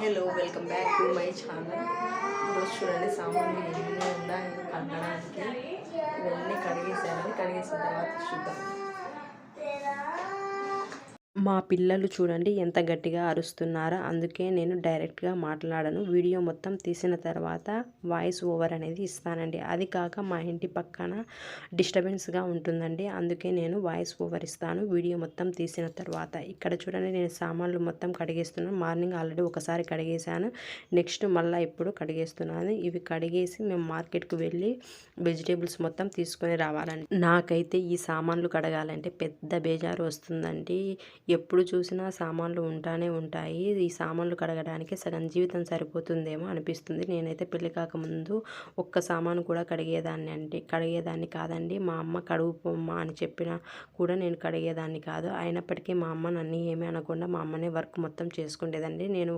Hello welcome back to my channel. ఇప్పుడు చూడండి సామాన్లు ఎన్ని ఉన్నాయి కడగడానికి ఇవన్నీ కడిగేసాను కడిగేసిన తర్వాత చూద్దాం. మా పిల్లలు చూడండి ఎంత గట్టిగా అరుస్తున్నారో. అందుకే నేను డైరెక్ట్గా మాట్లాడను. వీడియో మొత్తం తీసిన తర్వాత వాయిస్ ఓవర్ అనేది ఇస్తానండి. అది కాక మా ఇంటి పక్కన డిస్టర్బెన్స్గా ఉంటుందండి. అందుకే నేను వాయిస్ ఓవర్ ఇస్తాను. వీడియో మొత్తం తీసిన తర్వాత ఇక్కడ చూడండి నేను సామాన్లు మొత్తం కడిగేస్తున్నాను. మార్నింగ్ ఆల్రెడీ ఒకసారి కడిగేశాను. నెక్స్ట్ మళ్ళీ ఇప్పుడు కడిగేస్తున్నాను. ఇవి కడిగేసి మేము మార్కెట్కి వెళ్ళి వెజిటేబుల్స్ మొత్తం తీసుకొని రావాలండి. నాకైతే ఈ సామాన్లు కడగాలంటే పెద్ద బేజారు వస్తుందండి. ఎప్పుడు చూసినా సామాన్లు ఉంటానే ఉంటాయి. ఈ సామాన్లు కడగడానికి సగం జీవితం సరిపోతుందేమో అనిపిస్తుంది. నేనైతే పెళ్ళి కాకముందు ఒక్క సామాను కూడా కడిగేదాన్ని అంటే కడిగేదాన్ని కాదండి. మా అమ్మ కడుగు పొమ్మ అని చెప్పినా కూడా నేను కడిగేదాన్ని కాదు. అయినప్పటికీ మా అమ్మ నన్ను ఏమీ అనకుండా మా అమ్మనే వర్క్ మొత్తం చేసుకునేదండి నేను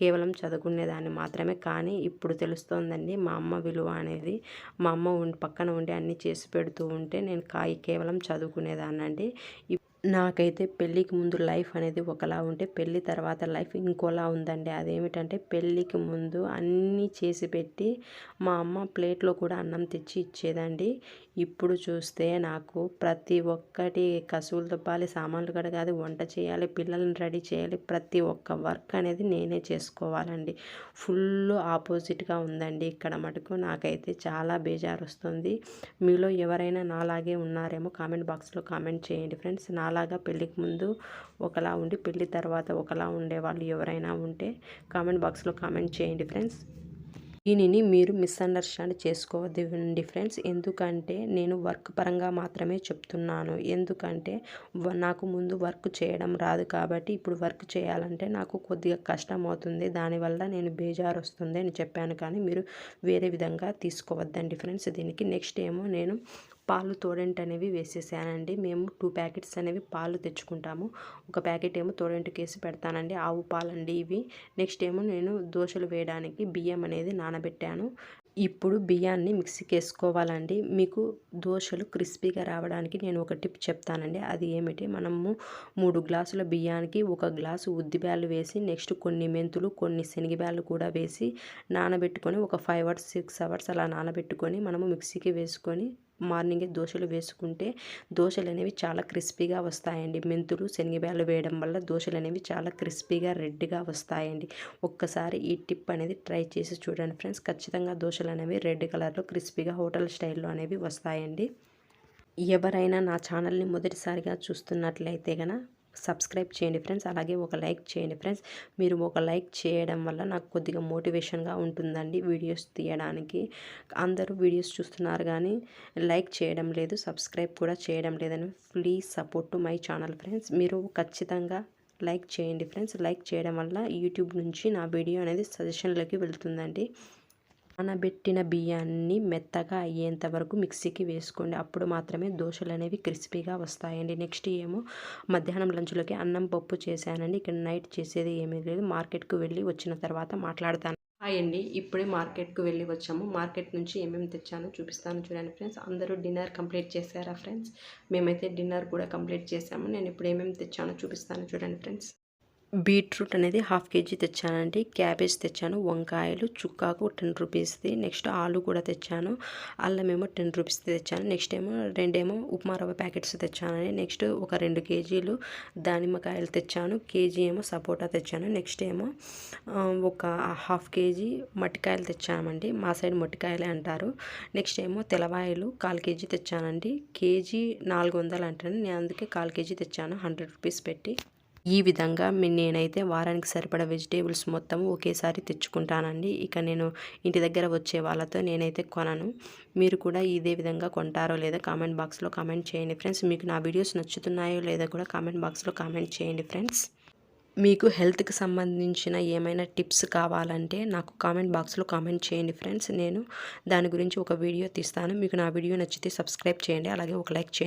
కేవలం చదువుకునేదాన్ని మాత్రమే. కానీ ఇప్పుడు తెలుస్తోందండి మా అమ్మ విలువ అనేది మా అమ్మ ఉండి పక్కన ఉండి అన్నీ చేసి పెడుతూ ఉంటే నేను కాయి కేవలం చదువుకునేదాన్ని అండి నాకైతే పెళ్ళికి ముందు లైఫ్ అనేది ఒకలా ఉంటే పెళ్ళి తర్వాత లైఫ్ ఇంకోలా ఉందండి. అదేమిటంటే పెళ్ళికి ముందు అన్నీ చేసి పెట్టి మా అమ్మ ప్లేట్లో కూడా అన్నం తెచ్చి ఇచ్చేదండి. ఇప్పుడు చూస్తే నాకు ప్రతి ఒక్కటి కసువులు దుబ్బాలి సామాన్లు కడగాలి వంట చేయాలి పిల్లల్ని రెడీ చేయాలి ప్రతి ఒక్క వర్క్ అనేది నేనే చేసుకోవాలండి. ఫుల్ ఆపోజిట్గా ఉందండి ఇక్కడ మటుకు. నాకైతే చాలా బేజారు వస్తుంది మీలో ఎవరైనా నాలాగే ఉన్నారేమో కామెంట్ బాక్స్లో కామెంట్ చేయండి ఫ్రెండ్స్. అలాగా పెళ్ళికి ముందు ఒకలా ఉండి పెళ్ళి తర్వాత ఒకలా ఉండే వాళ్ళు ఎవరైనా ఉంటే కామెంట్ బాక్స్లో కామెంట్ చేయండి ఫ్రెండ్స్. దీనిని మీరు మిస్అండర్స్టాండ్ చేసుకోవద్దండి ఫ్రెండ్స్. ఎందుకంటే నేను వర్క్ పరంగా మాత్రమే చెప్తున్నాను. ఎందుకంటే నాకు ముందు వర్క్ చేయడం రాదు కాబట్టి ఇప్పుడు వర్క్ చేయాలంటే నాకు కొద్దిగా కష్టం అవుతుంది దానివల్ల నేను బేజారు వస్తుంది అని చెప్పాను కానీ మీరు వేరే విధంగా తీసుకోవద్దండి ఫ్రెండ్స్. దీనికి నెక్స్ట్ ఏమో నేను పాలు తోడెంట్ అనేవి వేసేసానండి. మేము టూ ప్యాకెట్స్ అనేవి పాలు తెచ్చుకుంటాము. ఒక ప్యాకెట్ ఏమో తోడెంట్కి వేసి పెడతానండి. ఆవు పాలండి ఇవి. నెక్స్ట్ ఏమో నేను దోశలు వేయడానికి బియ్యం అనేది నానబెట్టాను. ఇప్పుడు బియ్యాన్ని మిక్సీకి వేసుకోవాలండి మీకు దోశలు క్రిస్పీగా రావడానికి నేను ఒక టిప్ చెప్తానండి. అది ఏమిటి? మనము మూడు గ్లాసుల బియ్యానికి ఒక గ్లాసు ఉద్దిబ్యాలు వేసి నెక్స్ట్ కొన్ని మెంతులు కొన్ని శనగబ్యాలు కూడా వేసి నానబెట్టుకొని ఒక ఫైవ్ అవర్స్ సిక్స్ అవర్స్ అలా నానబెట్టుకొని మనము మిక్సీకి వేసుకొని మార్నింగే దోశలు వేసుకుంటే దోశలు అనేవి చాలా క్రిస్పీగా వస్తాయండి. మెంతులు శనగబ్యాలు వేయడం వల్ల దోశలు అనేవి చాలా క్రిస్పీగా రెడ్గా వస్తాయండి. ఒక్కసారి ఈ టిప్ అనేది ట్రై చేసి చూడండి ఫ్రెండ్స్. ఖచ్చితంగా దోశలు అనేవి రెడ్ కలర్లో క్రిస్పీగా హోటల్ స్టైల్లో అనేవి వస్తాయండి. ఎవరైనా నా ఛానల్ని మొదటిసారిగా చూస్తున్నట్లయితే కనుక సబ్స్క్రైబ్ చేయండి ఫ్రెండ్స్. అలాగే ఒక లైక్ చేయండి ఫ్రెండ్స్. మీరు ఒక లైక్ చేయడం వల్ల నాకు కొద్దిగా మోటివేషన్గా ఉంటుందండి వీడియోస్ తీయడానికి. అందరూ వీడియోస్ చూస్తున్నారు కానీ లైక్ చేయడం లేదు సబ్స్క్రైబ్ కూడా చేయడం లేదని please support to my channel friends. మీరు ఖచ్చితంగా లైక్ చేయండి ఫ్రెండ్స్. లైక్ చేయడం వల్ల యూట్యూబ్ నుంచి నా వీడియో అనేది సజెషన్లోకి వెళ్తుందండి. నానబెట్టిన బియ్యాన్ని మెత్తగా అయ్యేంత వరకు మిక్సీకి వేసుకోండి. అప్పుడు మాత్రమే దోశలు అనేవి క్రిస్పీగా వస్తాయండి. నెక్స్ట్ ఏమో మధ్యాహ్నం లంచ్లోకి అన్నం పప్పు చేశానండి. ఇక్కడ నైట్ చేసేది ఏమీ లేదు. మార్కెట్కు వెళ్ళి వచ్చిన తర్వాత మాట్లాడతాను. హాయ్ అండి. ఇప్పుడే మార్కెట్కు వెళ్ళి వచ్చాము. మార్కెట్ నుంచి ఏమేమి తెచ్చానో చూపిస్తాను చూడండి ఫ్రెండ్స్. అందరూ డిన్నర్ కంప్లీట్ చేశారా ఫ్రెండ్స్? మేమైతే డిన్నర్ కూడా కంప్లీట్ చేసాము నేను ఇప్పుడు ఏమేమి తెచ్చానో చూపిస్తాను చూడండి ఫ్రెండ్స్. బీట్రూట్ అనేది హాఫ్ కేజీ తెచ్చానండి. క్యాబేజ్ తెచ్చాను. వంకాయలు చుక్కాకు టెన్ రూపీస్ది. నెక్స్ట్ ఆలు కూడా తెచ్చాను. అల్లం ఏమో టెన్ రూపీస్ది తెచ్చాను. నెక్స్ట్ ఏమో రెండేమో ఉప్మా రవ్వ ప్యాకెట్స్ తెచ్చానండి. నెక్స్ట్ ఒక రెండు కేజీలు దానిమ్మకాయలు తెచ్చాను. కేజీ ఏమో సపోటా తెచ్చాను. నెక్స్ట్ ఏమో ఒక హాఫ్ కేజీ మట్టికాయలు తెచ్చామండి. మా సైడ్ మట్టికాయలే అంటారు. నెక్స్ట్ ఏమో తెలవాయలు కాల్ కేజీ తెచ్చానండి. కేజీ నాలుగు వందలు అంటాను నేను అందుకే కాల్ కేజీ తెచ్చాను. హండ్రెడ్ రూపీస్ పెట్టి. ఈ విధంగా నేనైతే వారానికి సరిపడా వెజిటేబుల్స్ మొత్తం ఒకేసారి తెచ్చుకుంటానండి. ఇక నేను ఇంటి దగ్గర వచ్చే వాళ్ళతో నేనైతే కొనను. మీరు కూడా ఇదే విధంగా కొంటారో లేదా కామెంట్ బాక్స్లో కామెంట్ చేయండి ఫ్రెండ్స్. మీకు నా వీడియోస్ నచ్చుతున్నాయో లేదా కూడా కామెంట్ బాక్స్లో కామెంట్ చేయండి ఫ్రెండ్స్. మీకు హెల్త్కి సంబంధించిన ఏమైనా టిప్స్ కావాలంటే నాకు కామెంట్ బాక్స్లో కామెంట్ చేయండి ఫ్రెండ్స్. నేను దాని గురించి ఒక వీడియో తీస్తాను. మీకు నా వీడియో నచ్చితే సబ్స్క్రైబ్ చేయండి. అలాగే ఒక లైక్ చేయండి.